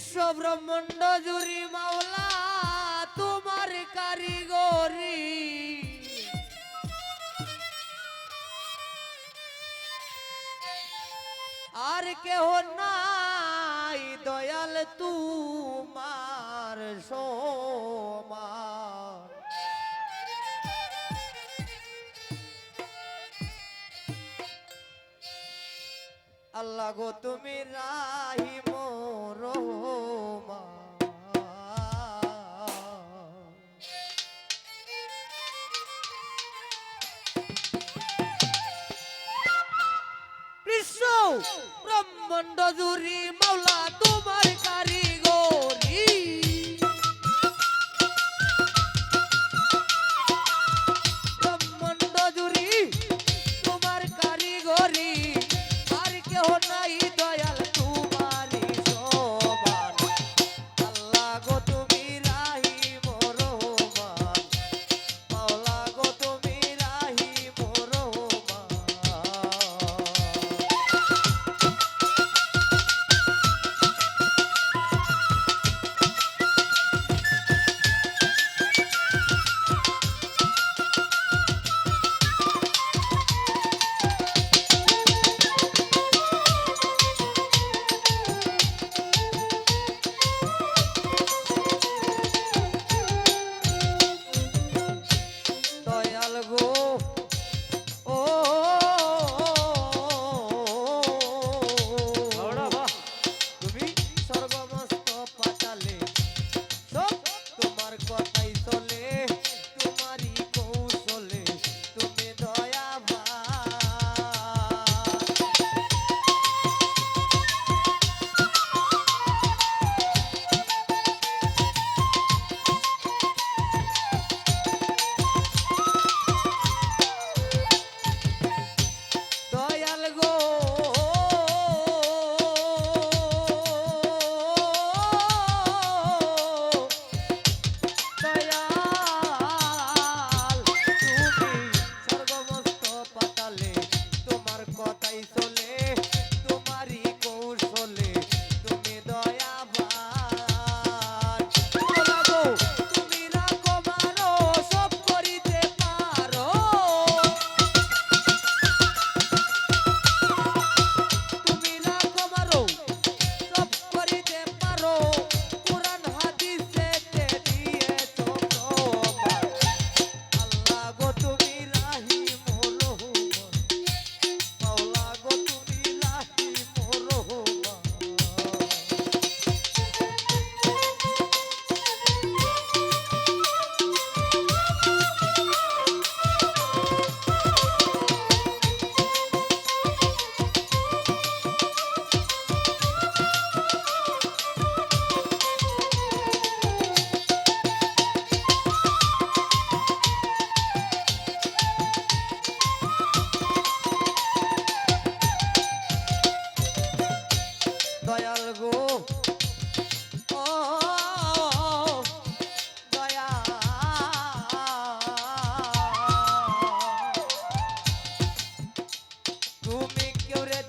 বিশ্ব ব্রহ্মাণ্ড জুড়ি মাওলা তোমার কারিগরি। আর কেহ নাই দয়াল তোমার সমান আল্লাহ গো তুমি রাহি কৃষ্ণ ব্রহ্মাণ্ড জুরি মাওলা তোমার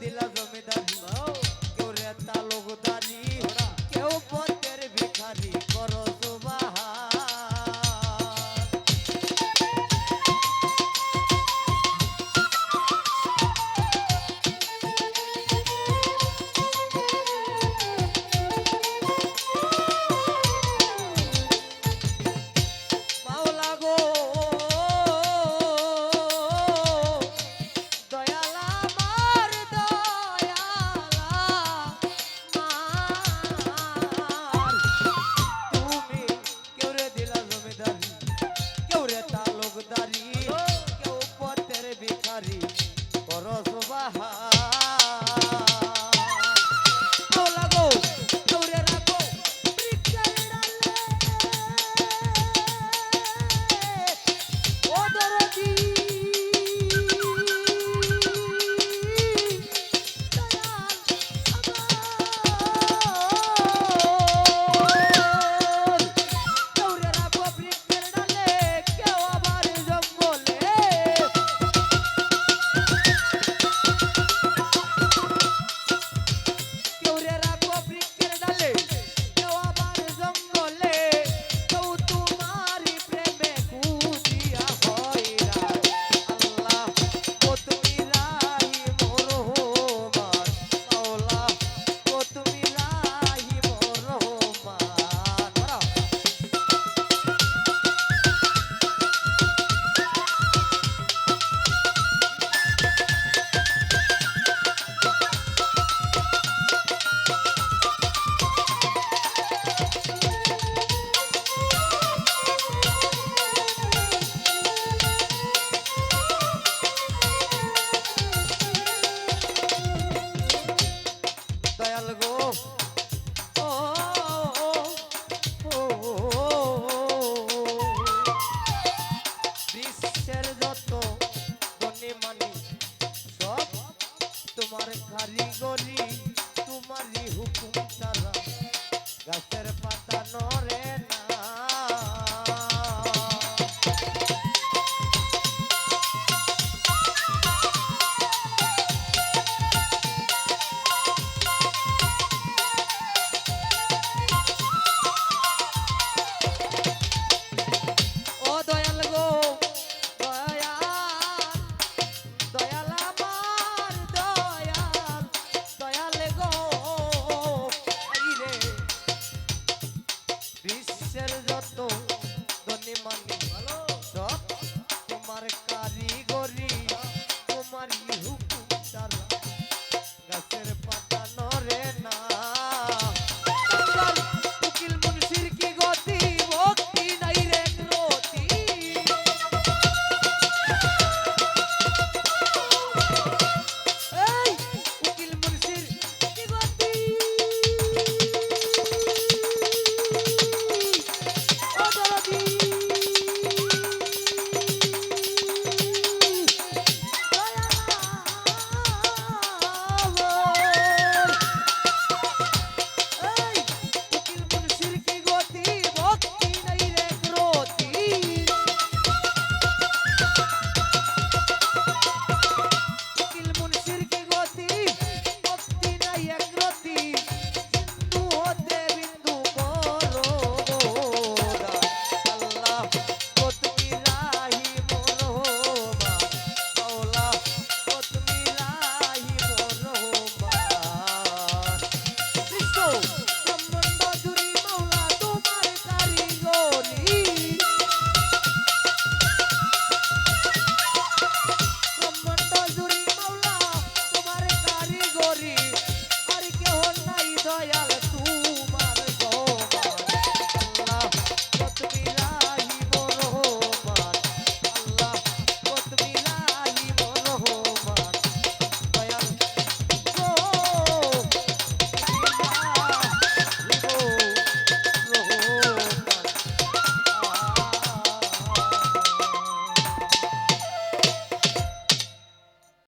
de love.